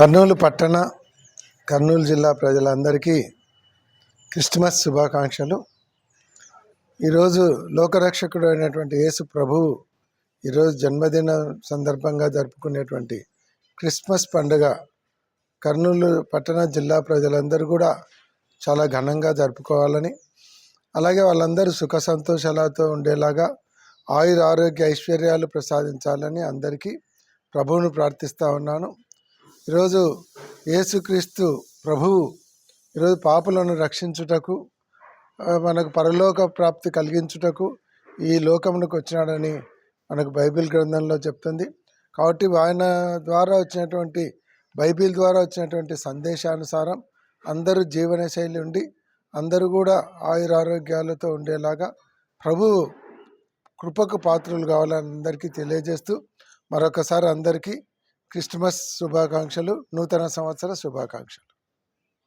కర్నూలు పట్టణ కర్నూలు జిల్లా ప్రజలందరికీ క్రిస్మస్ శుభాకాంక్షలు. ఈరోజు లోకరక్షకుడు అయినటువంటి యేసు ప్రభువు ఈరోజు జన్మదిన సందర్భంగా జరుపుకునేటువంటి క్రిస్మస్ పండుగ కర్నూలు పట్టణ జిల్లా ప్రజలందరూ కూడా చాలా ఘనంగా జరుపుకోవాలని అలాగే వాళ్ళందరూ సుఖ సంతోషాలతో ఉండేలాగా ఆయుర ఆరోగ్య ఐశ్వర్యాలు ప్రసాదించాలని అందరికీ ప్రభువును ప్రార్థిస్తూ ఉన్నాను. ఈరోజు యేసుక్రీస్తు ప్రభువు ఈరోజు పాపులను రక్షించుటకు మనకు పరలోక ప్రాప్తి కలిగించుటకు ఈ లోకమునకు వచ్చినాడని మనకు బైబిల్ గ్రంథంలో చెప్తుంది. కాబట్టి ఆయన ద్వారా వచ్చినటువంటి బైబిల్ ద్వారా వచ్చినటువంటి సందేశానుసారం అందరూ జీవనశైలి ఉండి అందరూ కూడా ఆయుర ఆరోగ్యాలతో ఉండేలాగా ప్రభువు కృపకు పాత్రలు కావాలని అందరికీ తెలియజేస్తూ మరొకసారి అందరికీ క్రిస్మస్ శుభాకాంక్షలు నూతన సంవత్సర శుభాకాంక్షలు.